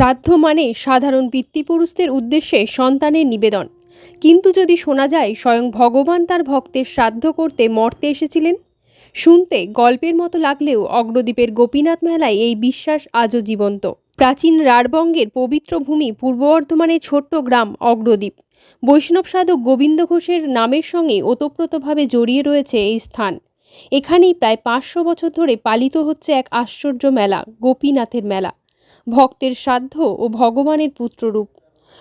শ্রাদ্ধ মানে সাধারণ পিতৃপুরুষদের উদ্দেশ্যে সন্তানের নিবেদন। কিন্তু যদি শোনা যায়, স্বয়ং ভগবান তার ভক্তের শ্রাদ্ধ করতে মর্তে এসেছিলেন? শুনতে গল্পের মতো লাগলেও অগ্রদ্বীপের গোপীনাথ মেলায় এই বিশ্বাস আজও জীবন্ত। প্রাচীন রাঢ়বঙ্গের পবিত্র ভূমি পূর্ব বর্ধমানের ছোট্ট গ্রাম অগ্রদ্বীপ। বৈষ্ণব সাধক গোবিন্দ ঘোষের নামের সঙ্গে ওতপ্রোতভাবে জড়িয়ে রয়েছে এই স্থান। এখানেই প্রায় পাঁচশো বছর ধরে পালিত হচ্ছে এক আশ্চর্য মেলা, গোপীনাথের মেলা। ভক্তের শ্রাদ্ধ ও ভগবানের পুত্ররূপ।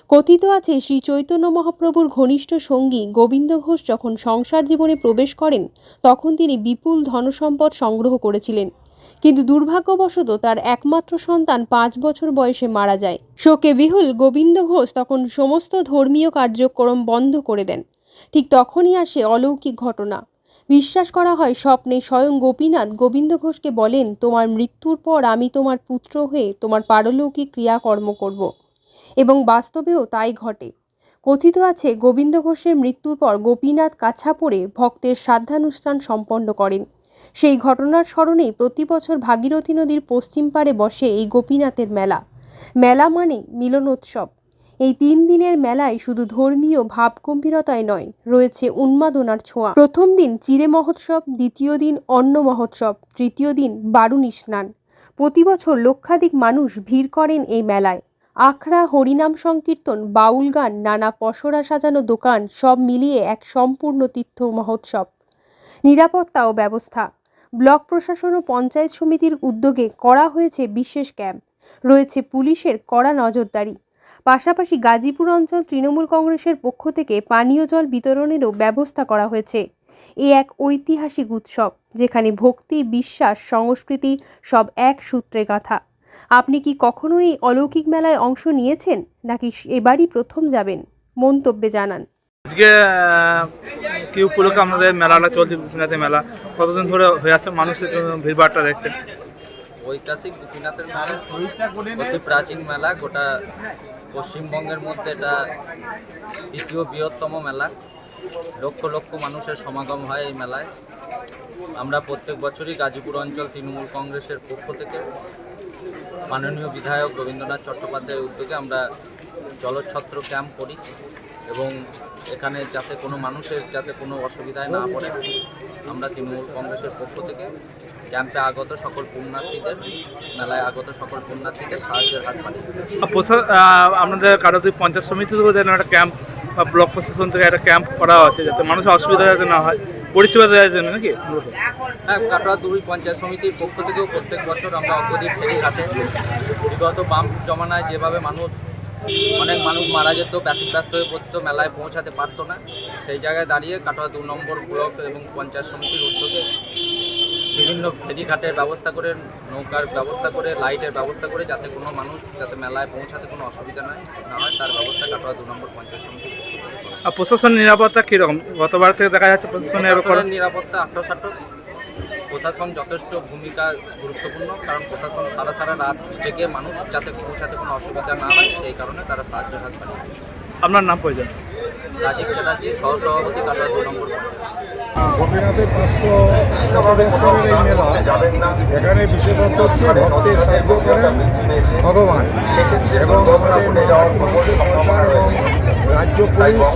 কথিত আছে শ্রী চৈতন্য মহাপ্রভুর ঘনিষ্ঠ সঙ্গী গোবিন্দ ঘোষ যখন সংসার জীবনে প্রবেশ করেন, তখন তিনি বিপুল ধনসম্পদ সংগ্রহ করেছিলেন। কিন্তু দুর্ভাগ্যবশত তার একমাত্র সন্তান পাঁচ বছর বয়সে মারা যায়। শোকে বিহুল গোবিন্দ ঘোষ তখন সমস্ত ধর্মীয় কার্যক্রম বন্ধ করে দেন। ঠিক তখনই আসে অলৌকিক ঘটনা। বিশ্বাস করা হয় স্বপ্নে স্বয়ং গোপীনাথ গোবিন্দ ঘোষকে বলেন, তোমার মৃত্যুর পর আমি তোমার পুত্র হয়ে তোমার পারলৌকিক ক্রিয়াকর্ম করব। এবং বাস্তবেও তাই ঘটে। কথিত আছে, গোবিন্দ ঘোষের মৃত্যুর পর গোপীনাথ কাছা পড়ে ভক্তের শ্রাদ্ধানুষ্ঠান সম্পন্ন করেন। সেই ঘটনার স্মরণেই প্রতি বছর ভাগীরথী নদীর পশ্চিম পাড়ে বসে এই গোপীনাথের মেলা। মেলা মানে মিলনোৎসব। এই তিন দিনের মেলায় শুধু ধর্মীয় ভাবগম্ভীরতায় নয়, রয়েছে উন্মাদনার ছোঁয়া। প্রথম দিন চিরে মহোৎসব, দ্বিতীয় দিন অন্ন মহোৎসব, তৃতীয় দিন বারুণী স্নান। প্রতি বছর লক্ষাধিক মানুষ ভিড় করেন এই মেলায়। আখড়া হরিনাম সংকীর্তন, বাউল গান, নানা পসরা সাজানো দোকান, সব মিলিয়ে এক সম্পূর্ণ তীর্থ মহোৎসব। নিরাপত্তা ও ব্যবস্থা। ব্লক প্রশাসন ও পঞ্চায়েত সমিতির উদ্যোগে করা হয়েছে বিশেষ ক্যাম্প। রয়েছে পুলিশের কড়া নজরদারি। পাশাপাশি গাজীপুর অঞ্চল তৃণমূল কংগ্রেসের পক্ষ থেকে পানীয় জল বিতরণেরও ব্যবস্থা করা হয়েছে। এ এক ঐতিহাসিক উৎসব যেখানে ভক্তি বিশ্বাস সংস্কৃতি সব এক সূত্রে গাঁথা। আপনি কি কখনো এই অলৌকিক মেলায় অংশ নিয়েছেন নাকি এবারই প্রথম যাবেন? মন্তব্যে জানান। আজকে কি উপলক্ষে আমাদের মেলাটা চলছে গোপীনাথের মেলা। কতদিন ধরে হয়ে আছে মানুষের জন্য ভিড়ভাড়টা দেখছে ঐতিহাসিক গোপীনাথের মেলা অতি প্রাচীন মেলা গোটা পশ্চিমবঙ্গের মধ্যে এটা দ্বিতীয় বৃহত্তম মেলা। লক্ষ লক্ষ মানুষের সমাগম হয় এই মেলায়। আমরা প্রত্যেক বছরই গাজীপুর অঞ্চল তৃণমূল কংগ্রেসের পক্ষ থেকে মাননীয় বিধায়ক রবীন্দ্রনাথ চট্টোপাধ্যায়ের উদ্যোগে আমরা জলছত্র ক্যাম্প করি। এবং এখানে যাতে কোনো মানুষের যাতে কোনো অসুবিধায় না পড়ে আমরা তৃণমূল কংগ্রেসের পক্ষ থেকে ক্যাম্পে আগত সকল পুণ্যার্থীদের মেলায় আগত সকল পুণ্যার্থীদের সাহায্যের হাত আহ, আপনাদের কারোর পঞ্চায়েত সমিতি থেকে যেন একটা ক্যাম্প বা ব্লক প্রশাসন থেকে একটা ক্যাম্প করা আছে যাতে মানুষের অসুবিধা যাতে না হয় পরিষেবা দেওয়ার জন্য নাকি? হ্যাঁ কাটোয়া দুই পঞ্চায়েত সমিতির পক্ষ থেকেও প্রত্যেক বছর আমরা অগ্রদীপ ফেরি আসে বিগত বাম জমানায় যেভাবে মানুষ অনেক মানুষ মারা যেত ব্যতিব্যস্ত হয়ে পড়তো মেলায় পৌঁছাতে পারতো না সেই জায়গায় দাঁড়িয়ে কাটোয়া দু নম্বর ব্লক এবং পঞ্চায়েত সমিতির উদ্যোগে বিভিন্ন ফেরিঘাটের ব্যবস্থা করে নৌকার ব্যবস্থা করে লাইটের ব্যবস্থা করে যাতে কোনো মানুষ যাতে মেলায় পৌঁছাতে কোনো অসুবিধা নাই না হয় তার ব্যবস্থা কাটোয়া দু নম্বর পঞ্চায়েত হয়। আর প্রশাসন নিরাপত্তা কীরকম গতবার থেকে দেখা যাচ্ছে প্রশাসনের প্রশাসনের নিরাপত্তা আঠারো প্রশাসন যথেষ্ট ভূমিকা গুরুত্বপূর্ণ কারণ প্রশাসন সারা সারা রাত থেকে মানুষ যাতে পৌঁছাতে কোনো অসুবিধা না হয় সেই কারণে তারা সাহায্য হাত বাড়িয়ে আপনার নাম প্রয়োজন রাজীব চ্যাটার্জি সহসভাপতি কাটোয়া দু নম্বর গোপীনাথের পাঁচশো শতবৎসরের এই মেলা এখানে বিশেষত হচ্ছে ভক্তের সাধ্য করেন ভগবান এবং আমাদের মহারাষ্ট্র সরকার এবং রাজ্য পুলিশ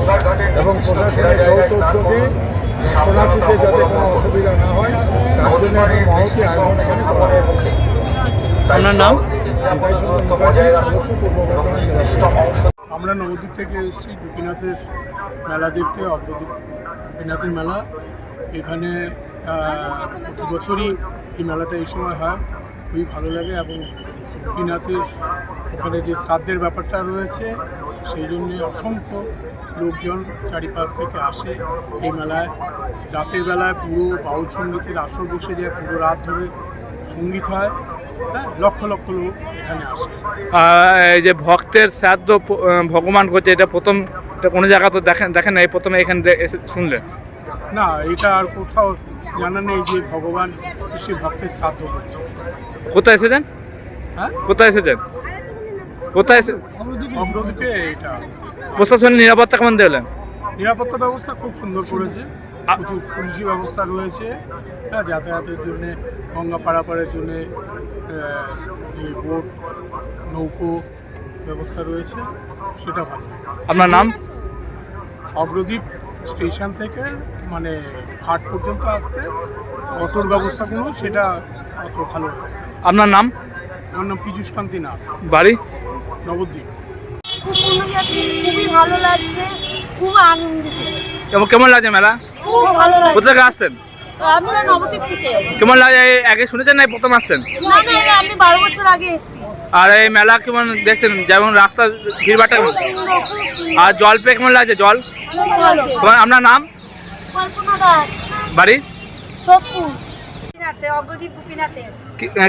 এবং প্রশাসনের যৌথ উদ্যোগে শরণার্থীদের যাতে কোনো অসুবিধা না হয় তার জন্য এখন মহতি আয়োজন এখানে করা হয়েছে। আপনার নাম। আমরা নবদ্বীপ থেকে এসেছি গোপীনাথের মেলা দেখতে অগ্রদীপ গোপীনাথের মেলা। এখানে আহ, প্রতি বছরই এই মেলাটা এই সময় হয়। খুবই ভালো লাগে এবং গোপীনাথের ওখানে যে শ্রাদ্ধের ব্যাপারটা রয়েছে সেই জন্যে অসংখ্য লোকজন চারিপাশ থেকে আসে এই মেলায় রাতের বেলায় পুরো বাউল সঙ্গীতের আসর বসে যায় পুরো রাত ধরে সংগীত হয়। হ্যাঁ লক্ষ লক্ষ লোক এখানে আসে। এই যে ভক্তের শ্রাদ্ধ ভগবান করছে এটা প্রথম কোনো জায়গা তো দেখেন দেখেন না এই প্রথমে এখানে শুনলেন? না এটা আর কোথাও জানা নেই যে ভগবান এসে ভক্তের শ্রাদ্ধ করছে। কোথায় এসেছেন? হ্যাঁ? কোথায় এসেছেন? কোথায় এটা প্রশাসনের নিরাপত্তা কেমন দেখলেন নিরাপত্তা ব্যবস্থা খুব সুন্দর করেছে। প্রচুর পুলিশি ব্যবস্থা রয়েছে। হ্যাঁ যাতায়াতের জন্যে গঙ্গা পারাপারের জন্যে যে বোট নৌকো ব্যবস্থা রয়েছে সেটা ভালো। আপনার নাম? অগ্রদ্বীপ স্টেশন থেকে মানে হাট পর্যন্ত আসতে অটোর ব্যবস্থা কোনো সেটা অত ভালো ব্যবস্থা আপনার নাম? আমার নাম পীযুষ কান্তি নাথ। বাড়ি? নবদ্বীপ। খুবই ভালো লাগছে খুব আনন্দিত। কেমন কেমন লাগছে মেলা? খুব ভালো লাগছে। কোথা থেকে আসছেন? আমরা নবদ্বীপ থেকে। কেমন লাগে? এই আগে শুনেছেন না এই প্রথম আসছেন? না না আমি বারো বছর আগে এসেছি। আর এই মেলা কেমন দেখছেন? যেমন কেমন? সুন্দর আর জল পেয়ে কেমন লাগছে? জল? তোমার আপনার নাম? কল্পনা দাস। বাড়ি? গোপীনাথে অগ্রদীপ গোপীনাথে।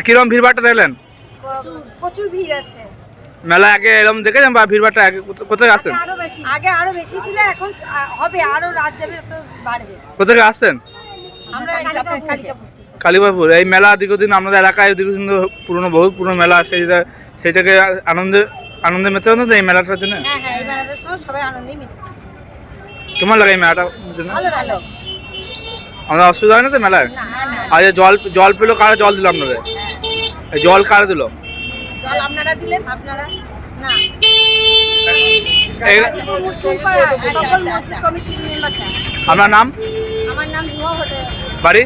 কিরম ভিড়ভাড়টা দেখলেন? প্রচুর ভিড় আছে। মেলা আগে এরকম দেখেছেন বা ভিড়ভাড়টা আগে কোথায় কোথা থেকে আরও বেশি। আগে আরও বেশি ছিল এখন হবে আরও রাত যাবে তো বাড়বে। কোথা থেকে আসছেন? আমরা কালিকাপুর এই মেলা দীর্ঘদিন আমাদের এলাকায় দীর্ঘদিন পুরনো বহু পুরনো মেলা সেইটা সেইটাকে আনন্দে আনন্দে মেতে হতো তো এই মেলাটার জন্য হ্যাঁ হ্যাঁ এই আনন্দেই মেতে। কেমন লাগে এই মেলাটার জন্য ভালো ভালো আমাদের অসুবিধা হয় না তো মেলায়? আর জল জল পেল কারা জল দিল আপনাদের? এই জল কারা দিল? জল আপনারা দিলেন? আপনারা? না। আপনার নাম? আমার নাম বাড়ি?